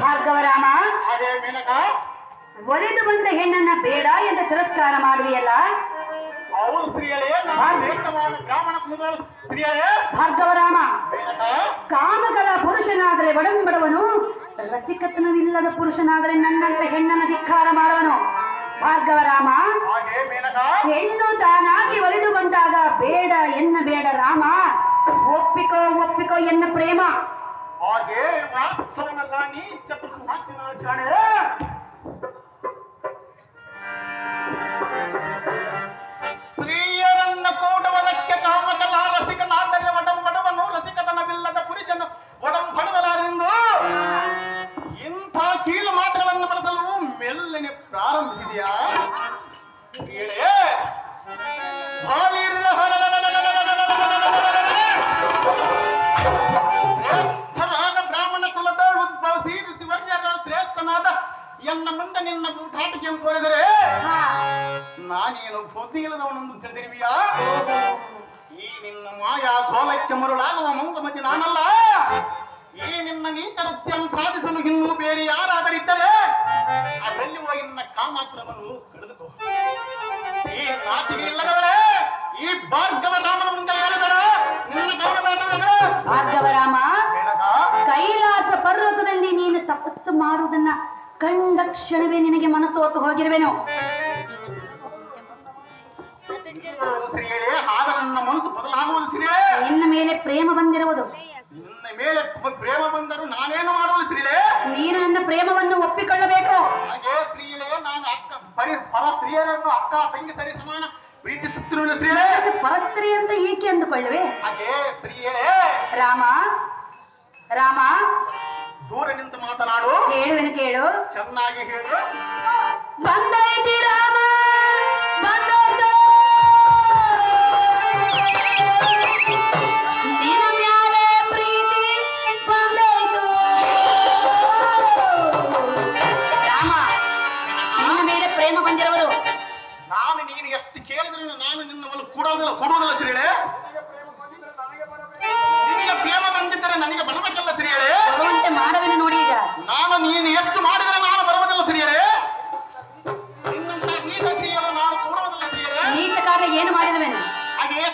ಭಾರ್ಗವರಾಮ ಒಲಿದು ಬಂದ ಹೆಣ್ಣನ್ನ ಬೇಡ ಎಂದು ತಿರಸ್ಕಾರ ಮಾಡುವಿಯಲ್ಲ? ಭಾರ್ಗವರಾಮ ಕಾಮಕದ ಕಾಮಕಲ ಪುರುಷನಾದರೆ ಬಡವನು ರಸಿಕತನವಿಲ್ಲದ ಪುರುಷನಾದರೆ ನನ್ನಂತ ಹೆಣ್ಣನ ಧಿಕ್ಕಾರ ಮಾಡುವನು. ಭಾರ್ಗವರಾಮ ಹೆಣ್ಣು ತಾನಾಗಿ ಒಲಿದು ಬಂದಾಗ ಬೇಡ ಎನ್ನ ಬೇಡ ರಾಮ. ಒಪ್ಪಿಕೋ ಒಪ್ಪಿಕೋ ಎನ್ನ ಪ್ರೇಮ. ಹಾಗೆ ವಾಸ್ತವನ ರಾಣಿ ಚತುರ್ಥ ಮಾತಿನ ಆಚರಣೆ ಸ್ತ್ರೀಯರನ್ನ ಕೂಡುವುದಕ್ಕೆ ಕಾಮಕಲ ರಸಿಕನಾದರೆ ಒಡಂಬಡವನು ರಸಿಕತನವಿಲ್ಲದ ಪುರುಷನು ಒಡಂಬಡವಲಾರೆಂದು ಇಂಥ ಕೀಳು ಮಾತುಗಳನ್ನು ಬಳಸಲು ಮೆಲ್ಲನೆ ಪ್ರಾರಂಭಿಸಿದೆಯಾ? ಕೇಳೇ. ಎನ್ನ ಮುಂದೆ ನಿನ್ನ ಬೂಟಾಟಿಕೆಯನ್ನು ತೋರಿದರೆ ನಾನೇನು ಬುದ್ಧಿ ಇಲ್ಲದವನೊಂದು ತಿಳಿದಿರುವಿಯಾ? ಈ ನಿನ್ನ ಮಾಯಾ ಗೋಲಕ್ಕೆ ಮರುಳಾಗುವ ಮಂಗಮತಿ ನಾನಲ್ಲ. ಈ ನಿನ್ನ ನೀಚ ವೃತ್ತಿಯನ್ನು ಸಾಧಿಸಲು ಇನ್ನೂ ಬೇರೆ ಯಾರಾದರಿದ್ದರೆ ಅದರಲ್ಲಿ ನಿನ್ನ ಕಾಮಾತ್ರವನ್ನು ಕಳೆದುಕೋ. ಈ ನಾಚಿಗೆ ಇಲ್ಲದವಳೆ ಈ ಭಾರ್ಗವ ರಾಮನ ಕಂಡ ಕ್ಷಣವೇ ನಿನಗೆ ಮನಸ್ಸೋತು ಹೋಗಿರುವೆನು. ಮನಸ್ಸು ಬದಲಾಗುವುದು ಶ್ರೀಯೇ ನಿನ್ನ ಮೇಲೆ ಪ್ರೇಮ ಬಂದಿರುವುದು. ನಿನ್ನ ಮೇಲೆ ಪ್ರೇಮ ಬಂದರೂ ನಾನೇನು ಮಾಡುವುದು ಶ್ರೀಯೇ ನೀನು ನನ್ನ ಪ್ರೇಮವನ್ನು ಒಪ್ಪಿಕೊಳ್ಳಬೇಕು. ಹಾಗೆ ಸ್ತ್ರೀಲೆ ನಾನು ಅಕ್ಕ ಪರಿ ಪರ ಸ್ತ್ರೀಯರನ್ನು ಅಕ್ಕ ತಂಗಿ ಸರಿ ಸಮಾನ ಪ್ರೀತಿಸುತ್ತಿರುವುದು ಸ್ತ್ರೀಲೆ ಪರಸ್ತ್ರೀ ಅಂತ ಏಕೆ ಅಂದುಕೊಳ್ಳುವೆ? ಹಾಗೆ ಸ್ತ್ರೀಯೇ. ರಾಮ ರಾಮ ದೂರ ನಿಂತು ಮಾತನಾಡು. ಹೇಳುವೆನು ಕೇಳು. ಚೆನ್ನಾಗಿ ಹೇಳು. ಬಂದೈತಿ ರಾಮ ನಾನು ನೀನು ಎಷ್ಟು ಕೇಳಿದ್ರು ನಾನು ನಿನ್ನ ಕೊಡೋದಿಲ್ಲ ಕೊಡುವುದಿಲ್ಲ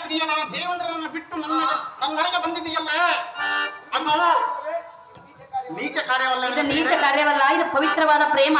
ಸ್ತ್ರೀಯನ ದೇವೇಂದ್ರನನ್ನು ಬಿಟ್ಟು ನನ್ನ ನನ್ನೊಳಗೆ ಬಂದಿದೆಯಲ್ಲ ಅದು. ನೀಚ ಕಾರ್ಯವಲ್ಲ ಇದು ನೀಚ ಕಾರ್ಯವಲ್ಲ ಇದು ಪವಿತ್ರವಾದ ಪ್ರೇಮ.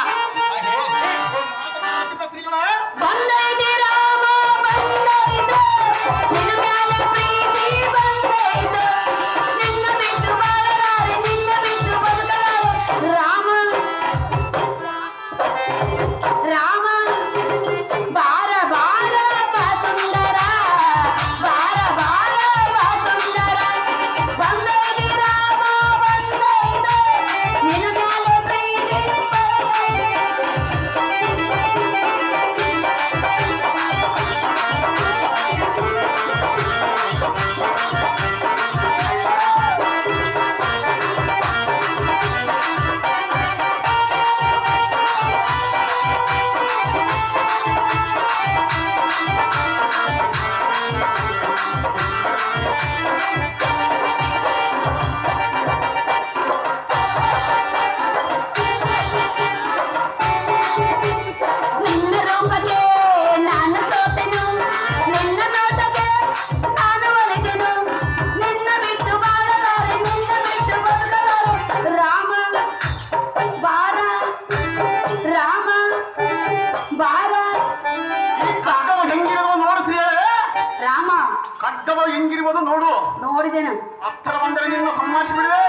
ಖಡ್ಗವು ಹೆಂಗಿರುವುದು ನೋಡು. ನೋಡಿದೆನು. ಹತ್ತಿರ ಬಂದರೆ ನಿನ್ನ ಸಂಭಾಷಿ ಬಿಡುವೆ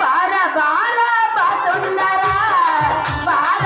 ಬಾರ ಬಾರ ಬಾರ ಬಾರ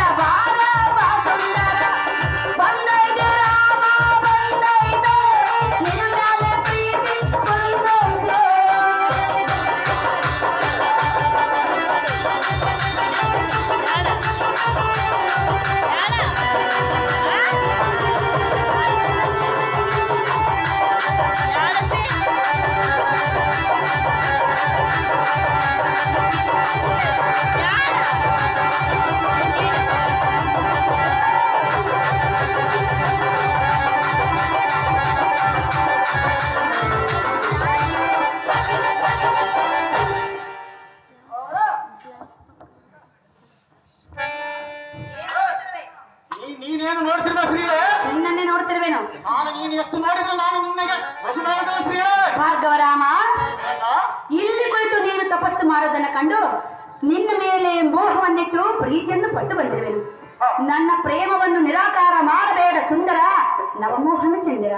ಎಷ್ಟು ಮಾಡಿದ್ರು ನಾನು ನಿಮಗೆ. ಭಾರ್ಗವರಾಮ ಇಲ್ಲಿ ಕುಳಿತು ನೀನು ತಪಸ್ಸು ಮಾಡೋದನ್ನ ಕಂಡು ನಿನ್ನ ಮೇಲೆ ಮೋಹವನ್ನಿಟ್ಟು ಪ್ರೀತಿಯನ್ನು ಪಟ್ಟು ಬಂದಿರುವೆನು. ನನ್ನ ಪ್ರೇಮವನ್ನು ನಿರಾಕಾರ ಮಾಡಬೇಡ ಸುಂದರ ನವಮೋಹನ ಚಂದಿರ.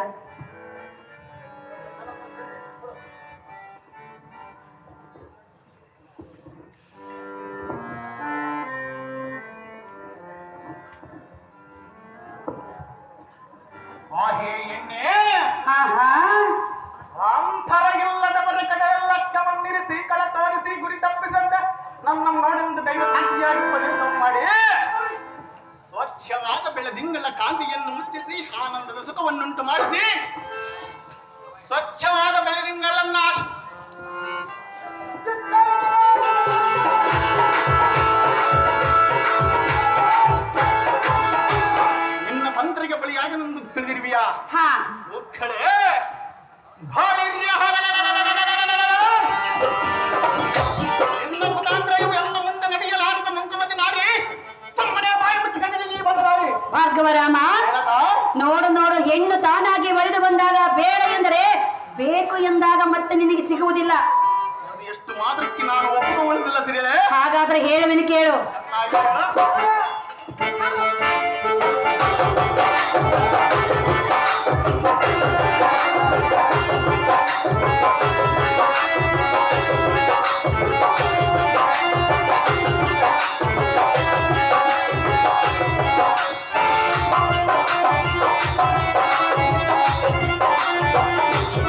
ಅಂತರ ಇಲ್ಲದವರ ಕಡೆ ಎಲ್ಲ ಚಮನ್ನಿರಿಸಿ ಕಳ ತೋರಿಸಿ, ಗುರಿ ತಪ್ಪಿಸಂತೆ ನಮ್ಮ ನೋಡಿದ ದೈವ ಸಾಕ್ಷಿಯಾಗಿ ಉಪದೇಶ ಮಾಡಿ ಸ್ವಚ್ಛವಾದ ಬೆಳೆದಿಂಗಳ ಕಾಂತಿಯನ್ನು ಮುಚ್ಚಿಸಿ, ಆನಂದದ ಸುಖವನ್ನುಂಟು ಮಾಡಿಸಿ ಭಾರ್ಗವರಾಮ? ನೋಡು ನೋಡು ಹೆಣ್ಣು ತಾನಾಗಿ ಒಲಿದು ಬಂದಾಗ ಬೇಡ ಎಂದರೆ ಬೇಕು ಎಂದಾಗ ಮತ್ತೆ ನಿನಗೆ ಸಿಗುವುದಿಲ್ಲ. ಅದು ಎಷ್ಟು ಮಾತ್ರಕ್ಕೆ ನಾನು ಒಪ್ಪಿಕೊಳ್ಳುವುದಿಲ್ಲ ಸಿರಿಯಲೇ. ಹಾಗಾದ್ರೆ ಹೇಳುವೆನು ಕೇಳು. ಚೆನ್ನಾಗಿ